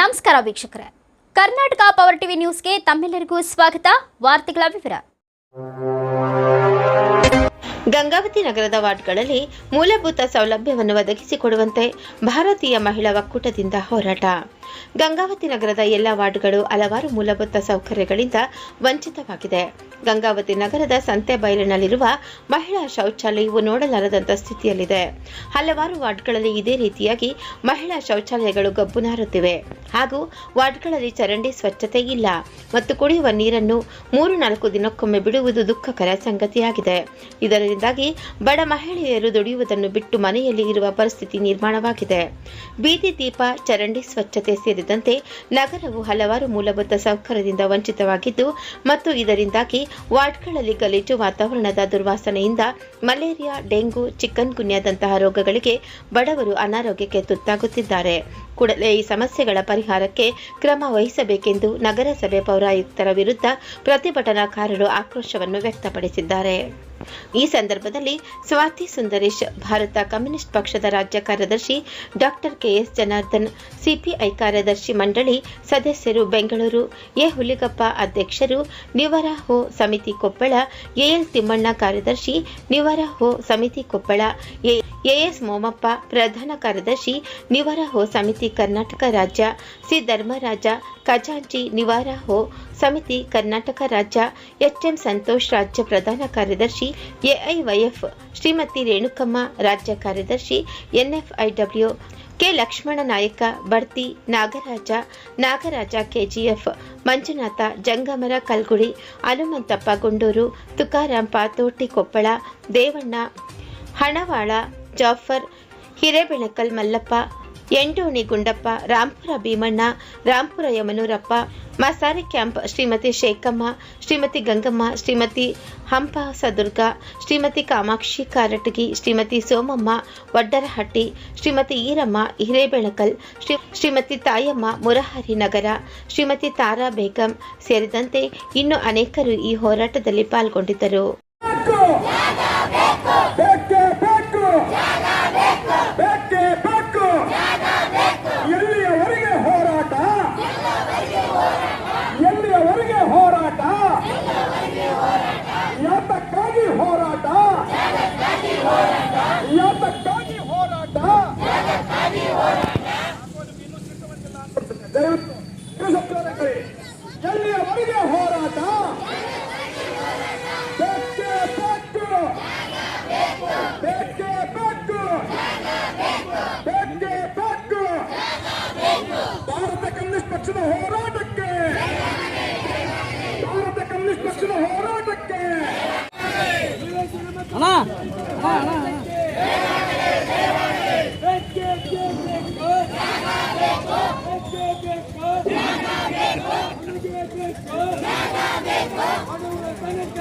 ನಮಸ್ಕಾರ ವೀಕ್ಷಕರೇ. Karnataka power TV ನ್ಯೂಸ್ಗೆ ತಮ್ಮೆಲ್ಲರಿಗೂ ಸ್ವಾಗತ. ವಾರ್ತೆಗಳ ವಿವರ. ಗಂಗಾವತಿ ನಗರದ ವಾರ್ಡ್ಗಳಲ್ಲಿ ಮೂಲಭೂತ ಸೌಲಭ್ಯವನ್ನು ಒದಗಿಸಿಕೊಡುವಂತೆ ಭಾರತೀಯ ಮಹಿಳಾ ಒಕ್ಕೂಟದಿಂದ ಹೋರಾಟ. ಗಂಗಾವತಿ ನಗರದ ಎಲ್ಲ ವಾರ್ಡ್ಗಳು ಹಲವಾರು ಮೂಲಭೂತ ಸೌಕರ್ಯಗಳಿಂದ ವಂಚಿತವಾಗಿದೆ. ಗಂಗಾವತಿ ನಗರದ ಸಂತೆ ಬಯಲಿನಲ್ಲಿರುವ ಮಹಿಳಾ ಶೌಚಾಲಯವು ನೋಡಲಾರದಂತ ಸ್ಥಿತಿಯಲ್ಲಿದೆ. ಹಲವಾರು ವಾರ್ಡ್ಗಳಲ್ಲಿ ಇದೇ ರೀತಿಯಾಗಿ ಮಹಿಳಾ ಶೌಚಾಲಯಗಳು ಗಬ್ಬು ನಾರುತ್ತಿವೆ ಹಾಗೂ ವಾರ್ಡ್ಗಳಲ್ಲಿ ಚರಂಡಿ ಸ್ವಚ್ಛತೆ ಇಲ್ಲ ಮತ್ತು ಕುಡಿಯುವ ನೀರನ್ನು ಮೂರು ನಾಲ್ಕು ದಿನಕ್ಕೊಮ್ಮೆ ಬಿಡುವುದು ದುಃಖಕರ ಸಂಗತಿಯಾಗಿದೆ. ಇದರಿಂದಾಗಿ ಬಡ ಮಹಿಳೆಯರು ದುಡಿಯುವುದನ್ನು ಬಿಟ್ಟು ಮನೆಯಲ್ಲಿ ಇರುವ ಪರಿಸ್ಥಿತಿ ನಿರ್ಮಾಣವಾಗಿದೆ. ಬೀದಿ ದೀಪ, ಚರಂಡಿ ಸ್ವಚ್ಛತೆ ಸೇರಿದಂತೆ ನಗರವು ಹಲವಾರು ಮೂಲಭೂತ ಸೌಕರ್ಯದಿಂದ ವಂಚಿತವಾಗಿದ್ದು ಮತ್ತು ಇದರಿಂದಾಗಿ ವಾರ್ಡ್ಗಳಲ್ಲಿ ಗಲೀಜು ವಾತಾವರಣದ ದುರ್ವಾಸನೆಯಿಂದ ಮಲೇರಿಯಾ, ಡೆಂಗು, ಚಿಕನ್ ಗುನ್ಯಾದಂತಹ ರೋಗಗಳಿಗೆ ಬಡವರು ಅನಾರೋಗ್ಯಕ್ಕೆ ತುತ್ತಾಗುತ್ತಿದ್ದಾರೆ. ಕೂಡಲೇ ಈ ಸಮಸ್ಯೆಗಳ ಪರಿಹಾರಕ್ಕೆ ಕ್ರಮ ವಹಿಸಬೇಕೆಂದು ನಗರಸಭೆ ಪೌರಾಯುಕ್ತರ ವಿರುದ್ಧ ಪ್ರತಿಭಟನಾಕಾರರು ಆಕ್ರೋಶವನ್ನು ವ್ಯಕ್ತಪಡಿಸಿದ್ದಾರೆ. ಈ ಸಂದರ್ಭದಲ್ಲಿ ಸ್ವಾತಿ ಸುಂದರೇಶ್, ಭಾರತ ಕಮ್ಯುನಿಸ್ಟ್ ಪಕ್ಷದ ರಾಜ್ಯ ಕಾರ್ಯದರ್ಶಿ ಡಾಕ್ಟರ್ ಕೆಎಸ್ ಜನಾರ್ದನ್, ಸಿಪಿಐ ಕಾರ್ಯದರ್ಶಿ ಮಂಡಳಿ ಸದಸ್ಯರು ಬೆಂಗಳೂರು, ಎ ಹುಲಿಗಪ್ಪ ಅಧ್ಯಕ್ಷರು ನಿವರ ಹೋ ಸಮಿತಿ ಕೊಪ್ಪಳ, ಎಎಲ್ ತಿಮ್ಮಣ್ಣ ಕಾರ್ಯದರ್ಶಿ ನಿವರ ಹೋ ಸಮಿತಿ ಕೊಪ್ಪಳ, ಎ ಎಎಸ್ ಮೋಮಪ್ಪ, ಪ್ರಧಾನ ಕಾರ್ಯದರ್ಶಿ ನಿವಾರಹೋ ಸಮಿತಿ ಕರ್ನಾಟಕ ರಾಜ್ಯ, ಸಿ ಧರ್ಮರಾಜ, ಖಜಾಂಚಿ ನಿವಾರ ಹೋ ಸಮಿತಿ ಕರ್ನಾಟಕ ರಾಜ್ಯ, ಎಚ್ಎಂ ಸಂತೋಷ್ ರಾಜ್ಯ ಪ್ರಧಾನ ಕಾರ್ಯದರ್ಶಿ, ಎಐವೈಎಫ್ ಶ್ರೀಮತಿ ರೇಣುಕಮ್ಮ ರಾಜ್ಯ ಕಾರ್ಯದರ್ಶಿ, ಎನ್ಎಫ್ಐಡಬ್ಲ್ಯೂ ಕೆ ಲಕ್ಷ್ಮಣ ನಾಯಕ, ಬಡ್ತಿ ನಾಗರಾಜ ನಾಗರಾಜ ಕೆಜಿಎಫ್, ಮಂಜುನಾಥ ಜಂಗಮರ ಕಲ್ಗುಡಿ, ಹನುಮಂತಪ್ಪ ಗುಂಡೂರು ತುಕಾರಾಂ ಪಾತೋಟಿ ಕೊಪ್ಪಳ, ದೇವಣ್ಣ ಹಣವಾಳ ಜಾಫರ್, ಹಿರೇಬೆಣಕಲ್ ಮಲ್ಲಪ್ಪ ಎಂಡೋಣಿ ಗುಂಡಪ್ಪ ರಾಂಪುರ ಭೀಮಣ್ಣ ರಾಂಪುರ ಯಮನೂರಪ್ಪ, ಮಸಾರಿ ಕ್ಯಾಂಪ್ ಶ್ರೀಮತಿ ಶೇಖಮ್ಮ, ಶ್ರೀಮತಿ ಗಂಗಮ್ಮ, ಶ್ರೀಮತಿ ಹಂಪ ಸದುರ್ಗ, ಶ್ರೀಮತಿ ಕಾಮಾಕ್ಷಿ ಕಾರಟಗಿ, ಶ್ರೀಮತಿ ಸೋಮಮ್ಮ ವಡ್ಡರಹಟ್ಟಿ, ಶ್ರೀಮತಿ ಈರಮ್ಮ ಹಿರೇಬೆಳಕಲ್ ಶ್ರೀ ಶ್ರೀಮತಿ ತಾಯಮ್ಮ ಮುರಹರಿ ನಗರ, ಶ್ರೀಮತಿ ತಾರಾ ಬೇಗಂ ಸೇರಿದಂತೆ ಇನ್ನು ಅನೇಕರು ಈ ಹೋರಾಟದಲ್ಲಿ ಪಾಲ್ಗೊಂಡಿದ್ದರು ಬೇಕೇ ಬೇಕು ಬೇಕೇ ಬೇಕು ಎಲ್ಲಿಯವರೆಗೆ ಹೋರಾಟ ಎಲ್ಲಿಯವರೆಗೆ ಹೋರಾಟ ಯಾತಕ್ಕಾಗಿ ಹೋರಾಟ ಯಾತಕ್ಕಾಗಿ ಹೋರಾಟ ದಯವಿಟ್ಟು ಕೆಲಸಗಾರರೇ, ಎಲ್ಲಿಯವರೆಗೆ ಹೋರಾಟ ಬೇಕೇ ಬೇಕು ಬೇಕೇ ಬೇಕು ಬೇಕೇ ಬೇಕು ಭಾರತ ಕಮ್ಯುನಿಸ್ಟ್ ಪಕ್ಷದ ಹೋರಾಟಕ್ಕೆ. ಭಾರತ ಕಮ್ಯುನಿಸ್ಟ್ ಪಕ್ಷದ ಹೋರಾಟಕ್ಕೆ. ಬಡವರ ತನಕ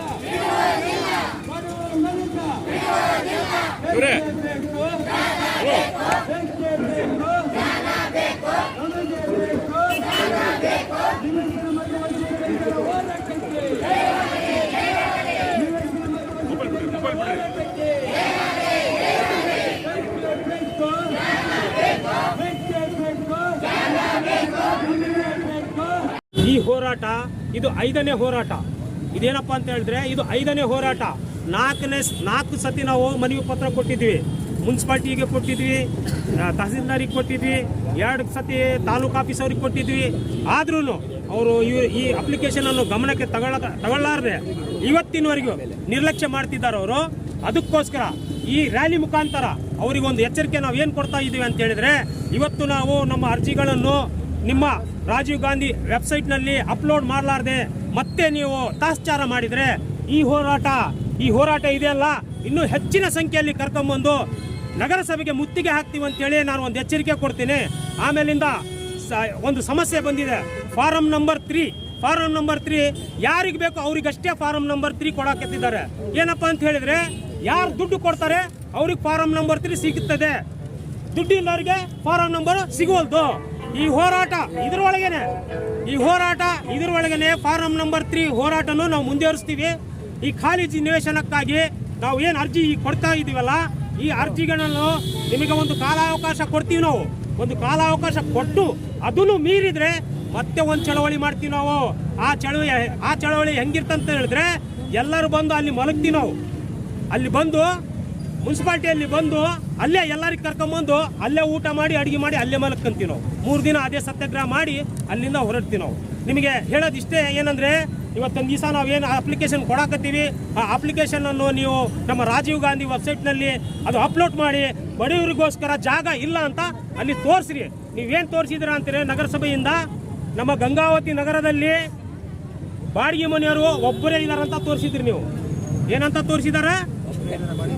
ಬಡವರ ತನಕ ಬೇಕೇ ಬೇಕು ಬೇಕೇ ಬೇಕು ನಮಗೆ ಬೇಕು ನಿವೇಶನ ಮತ್ತು ವಂಚಿತರ ಹೋರಾಟಕ್ಕೆ ನಿವೇಶನ ಮತ್ತು ವಂಚಿತರ ಹೋರಾಟಕ್ಕೆ ಬೇಕೇ ಬೇಕು ನಮಗೆ ಬೇಕು ಈ ಹೋರಾಟ, ಇದು ಐದನೇ ಹೋರಾಟ. ಇದೇನಪ್ಪ ಅಂತ ಹೇಳಿದ್ರೆ, ಇದು ಐದನೇ ಹೋರಾಟ. ನಾಲ್ಕನೇ ನಾಲ್ಕು ಸತಿ ನಾವು ಮನವಿ ಪತ್ರ ಕೊಟ್ಟಿದ್ವಿ. ಮುನ್ಸಿಪಾಲ್ಟಿಗೆ ಕೊಟ್ಟಿದ್ವಿ ತಹಸೀಲ್ದಾರಿಗೆ ಕೊಟ್ಟಿದ್ವಿ, ಎರಡು ಸತಿ ತಾಲೂಕು ಆಫೀಸ್ ಅವ್ರಿಗೆ ಕೊಟ್ಟಿದ್ವಿ. ಆದ್ರೂ ಅವರು ಈ ಅಪ್ಲಿಕೇಶನ್ ಅನ್ನು ಗಮನಕ್ಕೆ ತಗೊಳ ತಗೊಳ್ಳಾರ್ದೆ ಇವತ್ತಿನವರೆಗೂ ನಿರ್ಲಕ್ಷ್ಯ ಮಾಡ್ತಿದ್ದಾರೆ ಅವರು. ಅದಕ್ಕೋಸ್ಕರ ಈ ರ್ಯಾಲಿ ಮುಖಾಂತರ ಅವರಿಗೆ ಒಂದು ಎಚ್ಚರಿಕೆ ನಾವು ಏನು ಕೊಡ್ತಾ ಇದ್ದೀವಿ ಅಂತ ಹೇಳಿದ್ರೆ, ಇವತ್ತು ನಾವು ನಮ್ಮ ಅರ್ಜಿಗಳನ್ನು ನಿಮ್ಮ ರಾಜೀವ್ ಗಾಂಧಿ ವೆಬ್ಸೈಟ್ನಲ್ಲಿ ಅಪ್ಲೋಡ್ ಮಾಡಲಾರ್ದೆ ಮತ್ತೆ ನೀವು ತಾಸ್ಚಾರ ಮಾಡಿದರೆ ಈ ಹೋರಾಟ ಈ ಹೋರಾಟ ಇದೆಯಲ್ಲ? ಇನ್ನೂ ಹೆಚ್ಚಿನ ಸಂಖ್ಯೆಯಲ್ಲಿ ಕರ್ಕೊಂಬಂದು ನಗರಸಭೆಗೆ ಮುತ್ತಿಗೆ ಹಾಕ್ತೀವಿ ಅಂತೇಳಿ ನಾನು ಒಂದು ಎಚ್ಚರಿಕೆ ಕೊಡ್ತೀನಿ. ಆಮೇಲಿಂದ ಒಂದು ಸಮಸ್ಯೆ ಬಂದಿದೆ. Form number three, form number three ಯಾರಿಗೆ ಬೇಕು ಅವ್ರಿಗಷ್ಟೇ ಫಾರಂ ನಂಬರ್ ತ್ರೀ ಕೊಡಾಕತ್ತಿದ್ದಾರೆ ಏನಪ್ಪಾ ಅಂತ ಹೇಳಿದ್ರೆ, ಯಾರು ದುಡ್ಡು ಕೊಡ್ತಾರೆ ಅವ್ರಿಗೆ ಫಾರಂ ನಂಬರ್ ತ್ರೀ ಸಿಗುತ್ತದೆ ದುಡ್ಡಿಲ್ಲವರಿಗೆ ಫಾರಂ ನಂಬರ್ ಸಿಗುವಲ್ದು ಈ ಹೋರಾಟ ಇದ್ರೊಳಗೇನೆ. ಈ ಹೋರಾಟ ಇದ್ರೊಳಗೇನೆ ಫಾರಂ ನಂಬರ್ ತ್ರೀ ಹೋರಾಟನು ನಾವು ಮುಂದುವರಿಸ್ತೀವಿ. ಈ ಖಾಲಿ ಜಿ- ನಿವೇಶನಕ್ಕಾಗಿ ನಾವು ಏನು ಅರ್ಜಿ ಕೊಡ್ತಾ ಇದೀವಲ್ಲ ಈ ಅರ್ಜಿಗಳನ್ನು ನಿಮಗೆ ಒಂದು ಕಾಲಾವಕಾಶ ಕೊಡ್ತೀವಿ ನಾವು. ಒಂದು ಕಾಲಾವಕಾಶ ಕೊಟ್ಟು ಅದನ್ನು ಮೀರಿದ್ರೆ ಮತ್ತೆ ಒಂದು ಚಳವಳಿ ಮಾಡ್ತೀವಿ ನಾವು. ಆ ಚಳವಳಿ ಆ ಚಳವಳಿ ಹೆಂಗಿರ್ತಂತ ಹೇಳಿದ್ರೆ ಎಲ್ಲರೂ ಬಂದು ಅಲ್ಲಿ ಮಲಗ್ತೀವಿ ನಾವು. ಅಲ್ಲಿ ಬಂದು ಮುನ್ಸಿಪಾಲ್ಟಿಯಲ್ಲಿ ಬಂದು ಅಲ್ಲೇ ಎಲ್ಲರಿಗೆ ಕರ್ಕೊಂಬಂದು ಅಲ್ಲೇ ಊಟ ಮಾಡಿ, ಅಡುಗೆ ಮಾಡಿ ಅಲ್ಲೇ ಮಲಕ್ಕಂತೀವಿ ನಾವು. ಮೂರು ದಿನ ಅದೇ ಸತ್ಯಾಗ್ರಹ ಮಾಡಿ ಅಲ್ಲಿಂದ ಹೊರಡ್ತೀವಿ ನಾವು. ನಿಮಗೆ ಹೇಳೋದು ಇಷ್ಟೇ ಏನಂದ್ರೆ, ಇವತ್ತೊಂದು ದಿವಸ ನಾವೇನು ಅಪ್ಲಿಕೇಶನ್ ಕೊಡಾಕತ್ತೀವಿ, ಆ ಅಪ್ಲಿಕೇಶನ್ ಅನ್ನು ನೀವು ನಮ್ಮ ರಾಜೀವ್ ಗಾಂಧಿ ವೆಬ್ಸೈಟ್ನಲ್ಲಿ ಅದು ಅಪ್ಲೋಡ್ ಮಾಡಿ, ಬಡವರಿಗೋಸ್ಕರ ಜಾಗ ಇಲ್ಲ ಅಂತ ಅಲ್ಲಿ ತೋರಿಸ್ರಿ. ನೀವೇನು ತೋರಿಸಿದ್ರ ಅಂತೀರಿ? ನಗರಸಭೆಯಿಂದ ನಮ್ಮ ಗಂಗಾವತಿ ನಗರದಲ್ಲಿ ಬಾಡಿಗೆ ಮನೆಯವರು ಒಬ್ಬರೇ ಇದ್ದಾರಂತ ತೋರಿಸಿದ್ರಿ ನೀವು. ಏನಂತ ತೋರಿಸಿದಾರೆ?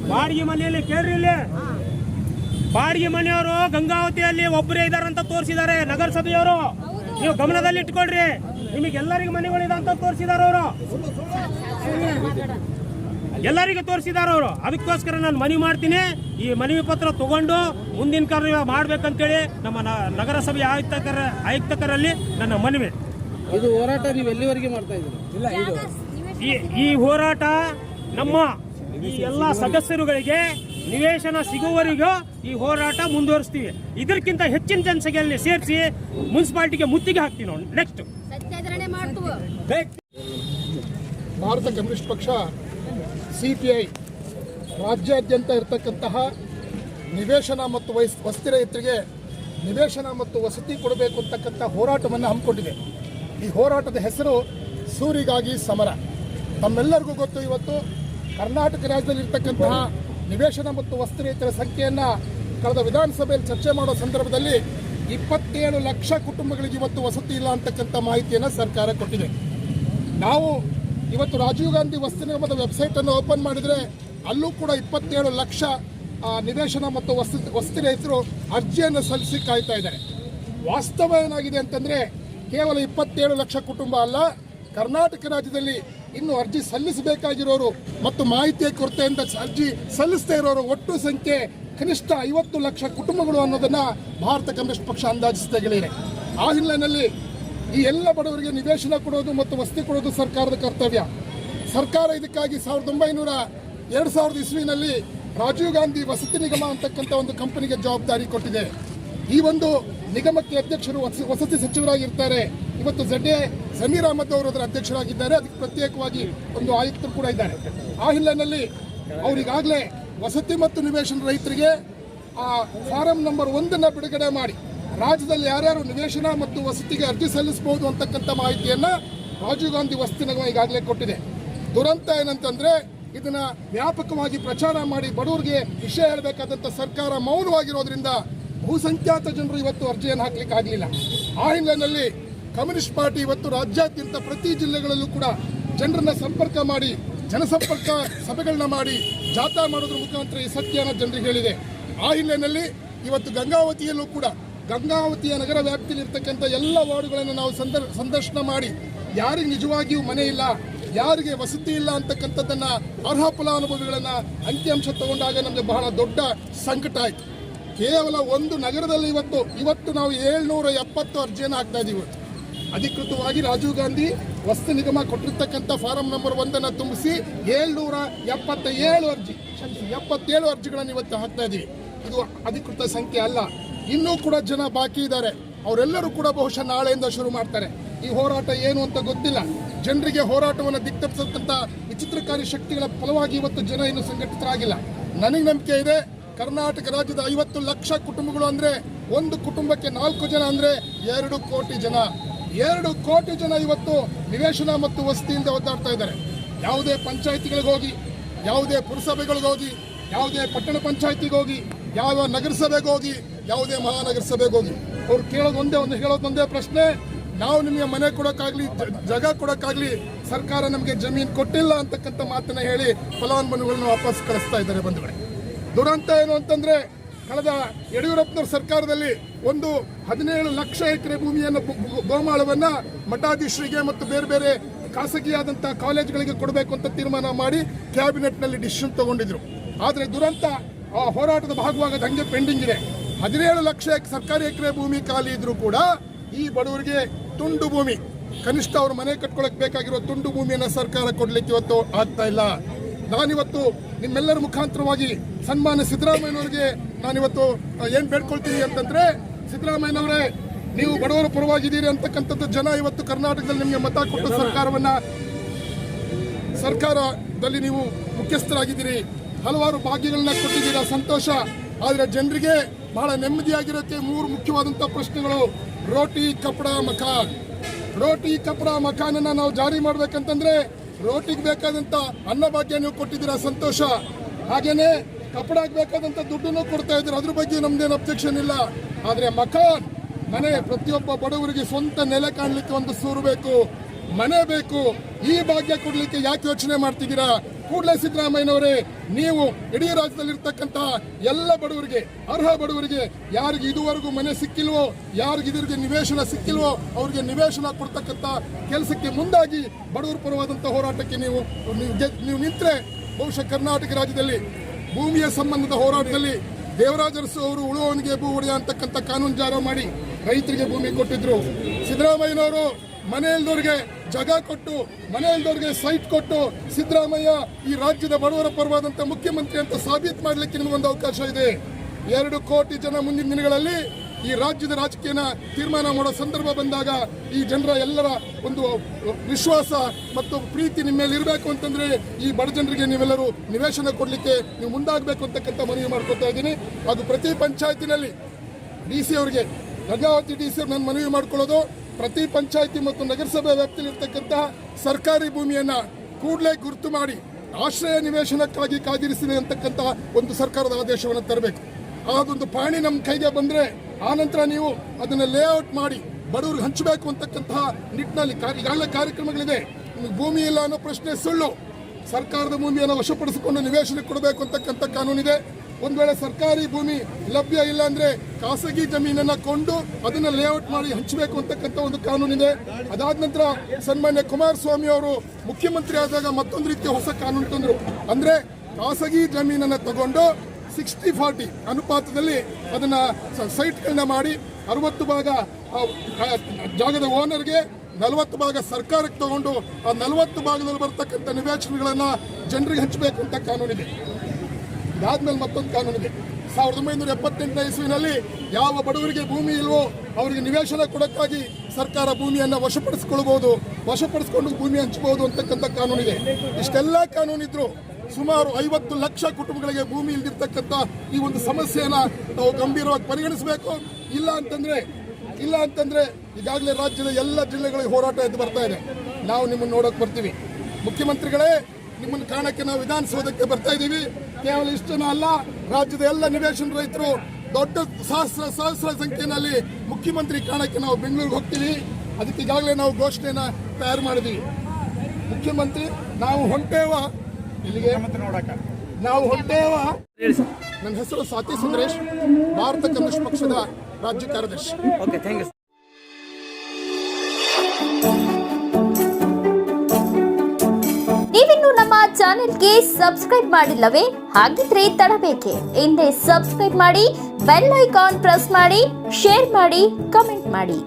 ಬಾಡಿಗೆ ಮನೆಯಲ್ಲಿ ಕೇಳ್ರಿ ಇಲ್ಲಿ. ಬಾಡಿಗೆ ಮನೆಯವರು ಗಂಗಾವತಿಯಲ್ಲಿ ಒಬ್ಬರೇ ಇದಾರಂತ ತೋರಿಸಿದ್ದಾರೆ ನಗರಸಭೆಯವರು. ನೀವು ಗಮನದಲ್ಲಿ ಇಟ್ಕೊಳ್ರಿ. ನಿಮಗೆ ಎಲ್ಲರಿಗೂ ಮನೆಗಳಿದೆ ಅಂತ ತೋರಿಸಿದಾರ ಅವರು. ಎಲ್ಲರಿಗೂ ತೋರಿಸಿದಾರೆ ಅವರು. ಅದಕ್ಕೋಸ್ಕರ ನಾನು ಮನವಿ ಮಾಡ್ತೀನಿ. ಈ ಮನವಿ ಪತ್ರ ತಗೊಂಡು ಮುಂದಿನ ಕಾರ್ಯ ಮಾಡ್ಬೇಕಂತೇಳಿ ನಮ್ಮ ನ- ನಗರಸಭೆ ಆಯುಕ್ತಕರ ಆಯುಕ್ತಕರಲ್ಲಿ ನನ್ನ ಮನವಿ. ಇದು ಹೋರಾಟ ನೀವು ಎಲ್ಲಿವರೆಗೆ ಮಾಡ್ತಾ ಇದ್ದೀರಿ? ಇಲ್ಲ ಇದು. ಈ ಹೋರಾಟ ನಮ್ಮ ಈ ಎಲ್ಲ ಸದಸ್ಯರುಗಳಿಗೆ ನಿವೇಶನ ಸಿಗುವವರೆಗೂ ಈ ಹೋರಾಟ ಮುಂದುವರಿಸ್ತೀವಿ. ಇದಕ್ಕಿಂತ ಹೆಚ್ಚಿನ ಜನಸಂಖ್ಯೆಯಲ್ಲಿ ಸೇರಿಸಿ ಮುನ್ಸಿಪಾಲಿಟಿಗೆ ಮುತ್ತಿಗೆ ಹಾಕ್ತೀವಿ ನೋಡಿ ನೆಕ್ಸ್ಟ್ ಭಾರತ ಕಮ್ಯುನಿಸ್ಟ್ ಪಕ್ಷ ಸಿ ಪಿ ಐ ರಾಜ್ಯಾದ್ಯಂತ ಇರತಕ್ಕಂತಹ ನಿವೇಶನ ಮತ್ತು ವಯಸ್ ವಸತಿ ರೈತರಿಗೆ ನಿವೇಶನ ಮತ್ತು ವಸತಿ ಕೊಡಬೇಕು ಅಂತಕ್ಕಂಥ ಹೋರಾಟವನ್ನು ಹಮ್ಮಿಕೊಂಡಿದೆ. ಈ ಹೋರಾಟದ ಹೆಸರು ಸೂರಿಗಾಗಿ ಸಮರ. ತಮ್ಮೆಲ್ಲರಿಗೂ ಗೊತ್ತು ಇವತ್ತು ಕರ್ನಾಟಕ ರಾಜ್ಯದಲ್ಲಿ ಇರ್ತಕ್ಕಂತಹ ನಿವೇಶನ ಮತ್ತು ವಸ್ತು ರೈತರ ಸಂಖ್ಯೆಯನ್ನು ಕಳೆದ ವಿಧಾನಸಭೆಯಲ್ಲಿ ಚರ್ಚೆ ಮಾಡೋ ಸಂದರ್ಭದಲ್ಲಿ ಇಪ್ಪತ್ತೇಳು ಲಕ್ಷ ಕುಟುಂಬಗಳಿಗೆ ಇವತ್ತು ವಸತಿ ಇಲ್ಲ ಅಂತಕ್ಕಂಥ ಮಾಹಿತಿಯನ್ನು ಸರ್ಕಾರ ಕೊಟ್ಟಿದೆ. ನಾವು ಇವತ್ತು ರಾಜೀವ್ ಗಾಂಧಿ ವಸತಿ ನಿಗಮದ ವೆಬ್ಸೈಟ್ ಅನ್ನು ಓಪನ್ ಮಾಡಿದ್ರೆ ಅಲ್ಲೂ ಕೂಡ ಇಪ್ಪತ್ತೇಳು ಲಕ್ಷ ನಿವೇಶನ ಮತ್ತು ವಸತಿ ವಸತಿ ರೈತರು ಅರ್ಜಿಯನ್ನು ಸಲ್ಲಿಸಿ ಕಾಯ್ತಾ ಇದ್ದಾರೆ. ವಾಸ್ತವ ಏನಾಗಿದೆ ಅಂತಂದ್ರೆ ಕೇವಲ ಇಪ್ಪತ್ತೇಳು ಲಕ್ಷ ಕುಟುಂಬ ಅಲ್ಲ, ಕರ್ನಾಟಕ ರಾಜ್ಯದಲ್ಲಿ ಇನ್ನು ಅರ್ಜಿ ಸಲ್ಲಿಸಬೇಕಾಗಿರೋರು ಮತ್ತು ಮಾಹಿತಿಯ ಕೊರತೆಯಿಂದ ಅರ್ಜಿ ಸಲ್ಲಿಸದೇ ಇರೋರು ಒಟ್ಟು ಸಂಖ್ಯೆ ಕನಿಷ್ಠ ಐವತ್ತು ಲಕ್ಷ ಕುಟುಂಬಗಳು ಅನ್ನೋದನ್ನ ಭಾರತ ಕಮ್ಯುನಿಸ್ಟ್ ಪಕ್ಷ ಅಂದಾಜಿಸ್ತಾ ಗೆಳೆಯರೆ ಆ ಹಿನ್ನೆಲೆಯಲ್ಲಿ ಈ ಎಲ್ಲ ಬಡವರಿಗೆ ನಿವೇಶನ ಕೊಡೋದು ಮತ್ತು ವಸತಿ ಕೊಡೋದು ಸರ್ಕಾರದ ಕರ್ತವ್ಯ. ಸರ್ಕಾರ ಇದಕ್ಕಾಗಿ ಸಾವಿರದ ಒಂಬೈನೂರ ಎರಡು ಸಾವಿರದ ಇಸ್ವಿನಲ್ಲಿ ರಾಜೀವ್ ಗಾಂಧಿ ವಸತಿ ನಿಗಮ ಅಂತಕ್ಕಂಥ ಒಂದು ಕಂಪನಿಗೆ ಜವಾಬ್ದಾರಿ ಕೊಟ್ಟಿದೆ. ಈ ಒಂದು ನಿಗಮಕ್ಕೆ ಅಧ್ಯಕ್ಷರು ವಸ- ವಸತಿ ಸಚಿವರಾಗಿರ್ತಾರೆ. ಇವತ್ತು ಜಡ್ ಎ ಸಮೀರ್ ಅಹಮದ್ ಅವರು ಅದರ ಅಧ್ಯಕ್ಷರಾಗಿದ್ದಾರೆ. ಅದಕ್ಕೆ ಪ್ರತ್ಯೇಕವಾಗಿ ಒಂದು ಆಯುಕ್ತರು ಕೂಡ ಇದ್ದಾರೆ. ಆ ಹಿನ್ನೆಲೆಯಲ್ಲಿ ಅವರಿಗಾಗಲೇ ವಸತಿ ಮತ್ತು ನಿವೇಶನ ರೈತರಿಗೆ ಆ ಫಾರಂ ನಂಬರ್ ಒಂದನ್ನು ಬಿಡುಗಡೆ ಮಾಡಿ, ರಾಜ್ಯದಲ್ಲಿ ಯಾರ್ಯಾರು ನಿವೇಶನ ಮತ್ತು ವಸತಿಗೆ ಅರ್ಜಿ ಸಲ್ಲಿಸಬಹುದು ಅಂತಕ್ಕಂಥ ಮಾಹಿತಿಯನ್ನು ರಾಜೀವ್ ಗಾಂಧಿ ವಸತಿ ನಿಗಮ ಈಗಾಗಲೇ ಕೊಟ್ಟಿದೆ. ದುರಂತ ಏನಂತಂದರೆ ಇದನ್ನ ವ್ಯಾಪಕವಾಗಿ ಪ್ರಚಾರ ಮಾಡಿ ಬಡವರಿಗೆ ವಿಷಯ ಹೇಳಬೇಕಾದಂತ ಸರ್ಕಾರ ಮೌನವಾಗಿರೋದ್ರಿಂದ ಬಹುಸಂಖ್ಯಾತ ಜನರು ಇವತ್ತು ಅರ್ಜಿಯನ್ನು ಹಾಕ್ಲಿಕ್ಕೆ ಆಗಲಿಲ್ಲ ಆ ಹಿನ್ನೆಲೆಯಲ್ಲಿ ಕಮ್ಯುನಿಸ್ಟ್ ಪಾರ್ಟಿ ಇವತ್ತು ರಾಜ್ಯಾದ್ಯಂತ ಪ್ರತಿ ಜಿಲ್ಲೆಗಳಲ್ಲೂ ಕೂಡ ಜನರನ್ನ ಸಂಪರ್ಕ ಮಾಡಿ, ಜನಸಂಪರ್ಕ ಸಭೆಗಳನ್ನ ಮಾಡಿ ಜಾಥಾ ಮಾಡೋದ್ರ ಮುಖಾಂತರ ಈ ಸತ್ಯನ ಜನರಿಗೆ ಹೇಳಿದೆ ಆ ಹಿನ್ನೆಲೆಯಲ್ಲಿ ಇವತ್ತು ಗಂಗಾವತಿಯಲ್ಲೂ ಕೂಡ, ಗಂಗಾವತಿಯ ನಗರ ವ್ಯಾಪ್ತಿಯಲ್ಲಿ ಇರ್ತಕ್ಕಂಥ ಎಲ್ಲ ವಾರ್ಡ್ಗಳನ್ನು ನಾವು ಸಂದರ್ ಸಂದರ್ಶನ ಮಾಡಿ, ಯಾರಿಗೆ ನಿಜವಾಗಿಯೂ ಮನೆ ಇಲ್ಲ, ಯಾರಿಗೆ ವಸತಿ ಇಲ್ಲ ಅಂತಕ್ಕಂಥದ್ದನ್ನು ಅರ್ಹ ಫಲಾನುಭವಿಗಳನ್ನ ಅಂಕಿಅಂಶ ತಗೊಂಡಾಗ ನಮಗೆ ಬಹಳ ದೊಡ್ಡ ಸಂಕಟ ಆಯ್ತು ಕೇವಲ ಒಂದು ನಗರದಲ್ಲಿ ಇವತ್ತು ಇವತ್ತು ನಾವು ಏಳ್ನೂರ ಎಪ್ಪತ್ತು ಅರ್ಜಿಯನ್ನು ಹಾಕ್ತಾ ಇವತ್ತು. ಅಧಿಕೃತವಾಗಿ ರಾಜೀವ್ ಗಾಂಧಿ ವಸ್ತು ನಿಗಮ ಕೊಟ್ಟಿರ್ತಕ್ಕಂಥ ಫಾರಂ ನಂಬರ್ ಒಂದನ್ನು ತುಂಬಿಸಿ ಏಳ್ನೂರ ಎಪ್ಪತ್ತ ಏಳು ಅರ್ಜಿ ಎಪ್ಪತ್ತೇಳು ಅರ್ಜಿಗಳನ್ನು ಇವತ್ತು ಹಾಕ್ತಾ ಇದ್ದೀವಿ. ಇದು ಅಧಿಕೃತ ಸಂಖ್ಯೆ ಅಲ್ಲ. ಇನ್ನೂ ಕೂಡ ಜನ ಬಾಕಿ ಇದ್ದಾರೆ. ಅವರೆಲ್ಲರೂ ಕೂಡ ಬಹುಶಃ ನಾಳೆಯಿಂದ ಶುರು ಮಾಡ್ತಾರೆ. ಈ ಹೋರಾಟ ಏನು ಅಂತ ಗೊತ್ತಿಲ್ಲ. ಜನರಿಗೆ ಹೋರಾಟವನ್ನು ದಿಕ್ತಪ್ಪಿಸತಕ್ಕಂಥ ವಿಚಿತ್ರಕಾರಿ ಶಕ್ತಿಗಳ ಫಲವಾಗಿ ಇವತ್ತು ಜನ ಇನ್ನು ಸಂಘಟಿತರಾಗಿಲ್ಲ. ನನಗೆ ನಂಬಿಕೆ ಇದೆ. ಕರ್ನಾಟಕ ರಾಜ್ಯದ ಐವತ್ತು ಲಕ್ಷ ಕುಟುಂಬಗಳು ಅಂದರೆ ಒಂದು ಕುಟುಂಬಕ್ಕೆ ನಾಲ್ಕು ಜನ ಅಂದರೆ ಎರಡು ಕೋಟಿ ಜನ. ಎರಡು ಕೋಟಿ ಜನ ಇವತ್ತು ನಿವೇಶನ ಮತ್ತು ವಸತಿಯಿಂದ ಒದ್ದಾಡ್ತಾ ಇದ್ದಾರೆ. ಯಾವುದೇ ಪಂಚಾಯಿತಿಗಳಿಗೆ ಹೋಗಿ, ಯಾವುದೇ ಪುರಸಭೆಗಳಿಗೆ ಹೋಗಿ, ಯಾವುದೇ ಪಟ್ಟಣ ಪಂಚಾಯತಿಗೆ ಹೋಗಿ, ಯಾವ ನಗರಸಭೆಗೆ ಹೋಗಿ, ಯಾವುದೇ ಮಹಾನಗರ ಸಭೆಗೆ ಹೋಗಿ. ಅವ್ರು ಕೇಳೋದು ಒಂದೇ ಒಂದು, ಹೇಳೋದು ಒಂದೇ ಪ್ರಶ್ನೆ. ನಾವು ನಿಮಗೆ ಮನೆ ಕೊಡೋಕ್ಕಾಗ್ಲಿ ಜಾಗ ಕೊಡೋಕ್ಕಾಗ್ಲಿ ಸರ್ಕಾರ ನಮಗೆ ಜಮೀನು ಕೊಟ್ಟಿಲ್ಲ ಅಂತಕ್ಕಂಥ ಮಾತನ್ನ ಹೇಳಿ ಫಲಾನುಭವಿಗಳನ್ನು ವಾಪಸ್ ಕಳಿಸ್ತಾ ಇದ್ದಾರೆ ಬಂಧುಗಳೇ. ದುರಂತ ಏನು ಅಂತಂದ್ರೆ ಕಳೆದ ಯಡಿಯೂರಪ್ಪನವ್ರ ಸರ್ಕಾರದಲ್ಲಿ ಒಂದು ಹದಿನೇಳು ಲಕ್ಷ ಎಕರೆ ಭೂಮಿಯನ್ನು ಗೋಮಾಳವನ್ನು ಮಠಾಧೀಶರಿಗೆ ಮತ್ತು ಬೇರೆ ಬೇರೆ ಖಾಸಗಿಯಾದಂತಹ ಕಾಲೇಜುಗಳಿಗೆ ಕೊಡಬೇಕು ಅಂತ ತೀರ್ಮಾನ ಮಾಡಿ ಕ್ಯಾಬಿನೆಟ್ನಲ್ಲಿ ಡಿಸಿಷನ್ ತಗೊಂಡಿದ್ರು. ಆದರೆ ದುರಂತ ಆ ಹೋರಾಟದ ಭಾಗವಾಗದ ಹಂಗೆ ಪೆಂಡಿಂಗ್ ಇದೆ. ಹದಿನೇಳು ಲಕ್ಷ ಸರ್ಕಾರಿ ಎಕರೆ ಭೂಮಿ ಖಾಲಿ ಇದ್ದರೂ ಕೂಡ ಈ ಬಡವರಿಗೆ ತುಂಡು ಭೂಮಿ, ಕನಿಷ್ಠ ಅವರು ಮನೆ ಕಟ್ಕೊಳಕ್ ಬೇಕಾಗಿರೋ ತುಂಡು ಭೂಮಿಯನ್ನು ಸರ್ಕಾರ ಕೊಡಲಿಕ್ಕೆ ಇವತ್ತು ಆಗ್ತಾ ಇಲ್ಲ. ನಾನಿವತ್ತು ನಿಮ್ಮೆಲ್ಲರ ಮುಖಾಂತರವಾಗಿ ಸನ್ಮಾನ್ಯ ಸಿದ್ದರಾಮಯ್ಯನವರಿಗೆ ನಾನಿವತ್ತು ಏನ್ ಬೇಡ್ಕೊಳ್ತೀನಿ ಅಂತಂದ್ರೆ ಸಿದ್ದರಾಮಯ್ಯನವರೇ, ನೀವು ಬಡವರ ಪರವಾಗಿದ್ದೀರಿ ಅಂತಕ್ಕಂಥದ್ದು ಜನ ಇವತ್ತು ಕರ್ನಾಟಕದಲ್ಲಿ ನಿಮಗೆ ಮತ ಕೊಟ್ಟ ಸರ್ಕಾರವನ್ನ ಸರ್ಕಾರದಲ್ಲಿ ನೀವು ಮುಖ್ಯಸ್ಥರಾಗಿದ್ದೀರಿ. ಹಲವಾರು ಭಾಗ್ಯಗಳನ್ನ ಕೊಟ್ಟಿದ್ದೀರಾ ಸಂತೋಷ. ಆದರೆ ಜನರಿಗೆ ಬಹಳ ನೆಮ್ಮದಿಯಾಗಿರೋಕ್ಕೆ ಮೂರು ಮುಖ್ಯವಾದಂಥ ಪ್ರಶ್ನೆಗಳು. ರೋಟಿ, ಕಪಡ ಮಕಾನ್ ರೋಟಿ, ಕಪಡ ಮಕಾನನ್ನ ನಾವು ಜಾರಿ ಮಾಡ್ಬೇಕಂತಂದ್ರೆ ರೋಟಿಗೆ ಬೇಕಾದಂತ ಅನ್ನಭಾಗ್ಯ ನೀವು ಕೊಟ್ಟಿದ್ದೀರಾ ಸಂತೋಷ. ಹಾಗೇನೆ ಕಪಡಕ್ಕೆ ಬೇಕಾದಂತ ದುಡ್ಡನ್ನು ಕೊಡ್ತಾ ಇದ್ರು ಅದ್ರ ಬಗ್ಗೆ ನಮ್ದೇನು ಅಬ್ಜೆಕ್ಷನ್ ಇಲ್ಲ. ಆದ್ರೆ ಮಕಾನ್, ಮನೆ ಪ್ರತಿಯೊಬ್ಬ ಬಡವರಿಗೆ ಸ್ವಂತ ನೆಲೆ ಕಾಣಲಿಕ್ಕೆ ಒಂದು ಸೂರು ಬೇಕು, ಮನೆ ಬೇಕು. ಈ ಭಾಗ್ಯ ಕೊಡ್ಲಿಕ್ಕೆ ಯಾಕೆ ಯೋಚನೆ ಮಾಡ್ತಿದ್ದೀರಾ? ಕೂಡಲೇ ಸಿದ್ದರಾಮಯ್ಯನವರೇ, ನೀವು ಇಡೀ ರಾಜ್ಯದಲ್ಲಿರ್ತಕ್ಕಂಥ ಎಲ್ಲ ಬಡವರಿಗೆ, ಅರ್ಹ ಬಡವರಿಗೆ, ಯಾರಿಗೆ ಇದುವರೆಗೂ ಮನೆ ಸಿಕ್ಕಿಲ್ವೋ, ಯಾರಿಗೆ ಇದರಿಗೆ ನಿವೇಶನ ಸಿಕ್ಕಿಲ್ವೋ, ಅವರಿಗೆ ನಿವೇಶನ ಕೊಡ್ತಕ್ಕಂಥ ಕೆಲಸಕ್ಕೆ ಮುಂದಾಗಿ ಬಡವರ ಪರವಾದಂಥ ಹೋರಾಟಕ್ಕೆ ನೀವು ನೀವು ನಿಂತರೆ ಬಹುಶಃ ಕರ್ನಾಟಕ ರಾಜ್ಯದಲ್ಲಿ ಭೂಮಿಯ ಸಂಬಂಧದ ಹೋರಾಟದಲ್ಲಿ ದೇವರಾಜ ಅರಸು ಅವರು ಉಳುವವನಿಗೆ ಭೂ ಒಡೆಯ ಅಂತಕ್ಕಂಥ ಕಾನೂನು ಜಾರಿ ಮಾಡಿ ರೈತರಿಗೆ ಭೂಮಿ ಕೊಟ್ಟಿದ್ರು. ಸಿದ್ದರಾಮಯ್ಯನವರು ಮನೆ ಇಲ್ದವ್ರಿಗೆ ಜಾಗ ಕೊಟ್ಟು, ಮನೆ ಇಲ್ದವ್ರಿಗೆ ಸೈಟ್ ಕೊಟ್ಟು ಸಿದ್ದರಾಮಯ್ಯ ಈ ರಾಜ್ಯದ ಬಡವರ ಪರವಾದಂಥ ಮುಖ್ಯಮಂತ್ರಿ ಅಂತ ಸಾಬೀತು ಮಾಡಲಿಕ್ಕೆ ನಿಮಗೊಂದು ಅವಕಾಶ ಇದೆ. ಎರಡು ಕೋಟಿ ಜನ ಮುಂದಿನ ದಿನಗಳಲ್ಲಿ ಈ ರಾಜ್ಯದ ರಾಜಕೀಯನ ತೀರ್ಮಾನ ಮಾಡೋ ಸಂದರ್ಭ ಬಂದಾಗ ಈ ಜನರ ಎಲ್ಲರ ಒಂದು ವಿಶ್ವಾಸ ಮತ್ತು ಪ್ರೀತಿ ನಿಮ್ಮ ಮೇಲೆ ಇರಬೇಕು ಅಂತಂದ್ರೆ ಈ ಬಡ ಜನರಿಗೆ ನೀವೆಲ್ಲರೂ ನಿವೇಶನ ಕೊಡಲಿಕ್ಕೆ ನೀವು ಮುಂದಾಗಬೇಕು ಅಂತಕ್ಕಂಥ ಮನವಿ ಮಾಡ್ಕೊತಾ ಇದ್ದೀನಿ. ಅದು ಪ್ರತಿ ಪಂಚಾಯತಿನಲ್ಲಿ ಡಿ ಸಿ ಅವರಿಗೆ, ಗಂಗಾವತಿ ಡಿ ಸಿ ಅವ್ರು ನಾನು ಮನವಿ ಮಾಡ್ಕೊಳ್ಳೋದು. ಪ್ರತಿ ಪಂಚಾಯತಿ ಮತ್ತು ನಗರಸಭೆ ವ್ಯಾಪ್ತಿಯಲ್ಲಿರ್ತಕ್ಕಂತಹ ಸರ್ಕಾರಿ ಭೂಮಿಯನ್ನು ಕೂಡಲೇ ಗುರುತು ಮಾಡಿ ಆಶ್ರಯ ನಿವೇಶನಕ್ಕಾಗಿ ಕಾದಿರಿಸಿದೆ ಅಂತಕ್ಕಂತಹ ಒಂದು ಸರ್ಕಾರದ ಆದೇಶವನ್ನು ತರಬೇಕು. ಅದೊಂದು ಪಾಣಿ ನಮ್ಮ ಕೈಗೆ ಬಂದ್ರೆ ಆನಂತರ ನೀವು ಅದನ್ನ ಲೇಔಟ್ ಮಾಡಿ ಬಡವ್ರಿಗೆ ಹಂಚಬೇಕು ಅಂತಕ್ಕಂತಹ ನಿಟ್ಟಿನಲ್ಲಿ ಈಗಾಗಲೇ ಕಾರ್ಯಕ್ರಮಗಳಿದೆ. ಭೂಮಿ ಇಲ್ಲ ಅನ್ನೋ ಪ್ರಶ್ನೆ ಸುಳ್ಳು. ಸರ್ಕಾರದ ಭೂಮಿಯನ್ನು ವಶಪಡಿಸಿಕೊಂಡು ನಿವೇಶನ ಕೊಡಬೇಕು ಅಂತಕ್ಕಂಥ ಕಾನೂನಿದೆ. ಒಂದು ವೇಳೆ ಸರ್ಕಾರಿ ಭೂಮಿ ಲಭ್ಯ ಇಲ್ಲ ಅಂದ್ರೆ ಖಾಸಗಿ ಜಮೀನನ್ನು ಕೊಂಡು ಅದನ್ನ ಲೇಔಟ್ ಮಾಡಿ ಹಂಚಬೇಕು ಅಂತಕ್ಕಂಥ ಒಂದು ಕಾನೂನಿದೆ. ಅದಾದ ನಂತರ ಸನ್ಮಾನ್ಯ ಕುಮಾರಸ್ವಾಮಿ ಅವರು ಮುಖ್ಯಮಂತ್ರಿ ಆದಾಗ ಮತ್ತೊಂದು ರೀತಿಯ ಹೊಸ ಕಾನೂನು ತಂದರು. ಅಂದ್ರೆ ಖಾಸಗಿ ಜಮೀನನ್ನ ತಗೊಂಡು ಸಿಕ್ಸ್ಟಿ ಫಾರ್ಟಿ ಅನುಪಾತದಲ್ಲಿ ಅದನ್ನ ಸೈಟ್ಗಳನ್ನ ಮಾಡಿ ಅರವತ್ತು ಭಾಗ ಜಾಗದ ಓನರ್ಗೆ ನಲವತ್ತು ಭಾಗ ಸರ್ಕಾರಕ್ಕೆ ತಗೊಂಡು ಆ ನಲವತ್ತು ಭಾಗದಲ್ಲಿ ಬರ್ತಕ್ಕಂಥ ನಿವೇಶನಗಳನ್ನ ಜನರಿಗೆ ಹಂಚಬೇಕು ಅಂತ ಕಾನೂನಿದೆ. ಇದಾದ್ಮೇಲೆ ಮತ್ತೊಂದು ಕಾನೂನಿದೆ. ಸಾವಿರದ ಒಂಬೈನೂರ ಎಪ್ಪತ್ತೆಂಟನೇ ಇಸ್ವಿನಲ್ಲಿ ಯಾವ ಬಡವರಿಗೆ ಭೂಮಿ ಇಲ್ವೋ ಅವರಿಗೆ ನಿವೇಶನ ಕೊಡಕ್ಕಾಗಿ ಸರ್ಕಾರ ಭೂಮಿಯನ್ನು ವಶಪಡಿಸಿಕೊಳ್ಬಹುದು ವಶಪಡಿಸಿಕೊಂಡು ಭೂಮಿ ಹಂಚಬಹುದು ಅಂತಕ್ಕಂಥ ಕಾನೂನಿದೆ. ಇಷ್ಟೆಲ್ಲ ಕಾನೂನಿದ್ರು ಸುಮಾರು ಐವತ್ತು ಲಕ್ಷ ಕುಟುಂಬಗಳಿಗೆ ಭೂಮಿ ಇಲ್ದಿರ್ತಕ್ಕಂಥ ಈ ಒಂದು ಸಮಸ್ಯೆಯನ್ನ ನಾವು ಗಂಭೀರವಾಗಿ ಪರಿಗಣಿಸಬೇಕು. ಇಲ್ಲ ಅಂತಂದ್ರೆ ಇಲ್ಲ ಅಂತಂದ್ರೆ ಈಗಾಗಲೇ ರಾಜ್ಯದ ಎಲ್ಲ ಜಿಲ್ಲೆಗಳಿಗೆ ಹೋರಾಟ ಎದ್ದು ಬರ್ತಾ ಇದೆ. ನಾವು ನಿಮ್ಮನ್ನು ನೋಡೋಕೆ ಬರ್ತೀವಿ. ಮುಖ್ಯಮಂತ್ರಿಗಳೇ, ನಿಮ್ಮನ್ನು ಕಾಣಕ್ಕೆ ನಾವು ವಿಧಾನಸೌಧಕ್ಕೆ ಬರ್ತಾ ಇದ್ದೀವಿ. ಕೇವಲ ಇಷ್ಟನೂ ಅಲ್ಲ, ರಾಜ್ಯದ ಎಲ್ಲ ನಿವೇಶನ ರೈತರು ದೊಡ್ಡ ಸಹಸ್ರ ಸಹಸ್ರ ಸಂಖ್ಯೆಯಲ್ಲಿ ಮುಖ್ಯಮಂತ್ರಿ ಕಾಣಕ್ಕೆ ನಾವು ಬೆಂಗಳೂರಿಗೆ ಹೋಗ್ತೀವಿ. ಅದಕ್ಕೆ ಈಗಾಗಲೇ ನಾವು ಘೋಷಣೆಯನ್ನು ತಯಾರು ಮಾಡಿದ್ವಿ ಮುಖ್ಯಮಂತ್ರಿ, ನಾವು ಹೊಂಟೇವ ಇಲ್ಲಿಗೆ ನಾವು ಹೊಂಟೇವ ನನ್ನ ಹೆಸರು ಸ್ವಾತಿ ಸುಂದರೇಶ್ ಭಾರತ ಕಮ್ಯುನಿಸ್ಟ್ ಪಕ್ಷದ ರಾಜ್ಯ ಕಾರ್ಯದರ್ಶಿ. ಓಕೆ ಥ್ಯಾಂಕ್ ಯು ನೀವಿನ್ನು ನಮ್ಮ ಚಾನೆಲ್ಗೆ ಸಬ್ಸ್ಕ್ರೈಬ್ ಮಾಡಿಲ್ಲವೇ? ಹಾಗಿದ್ರೆ ತಡಬೇಕೆ. ಹಿಂದೆ ಸಬ್ಸ್ಕ್ರೈಬ್ ಮಾಡಿ ಬೆಲ್ ಐಕಾನ್ ಪ್ರೆಸ್ ಮಾಡಿ ಶೇರ್ ಮಾಡಿ ಕಮೆಂಟ್ ಮಾಡಿ.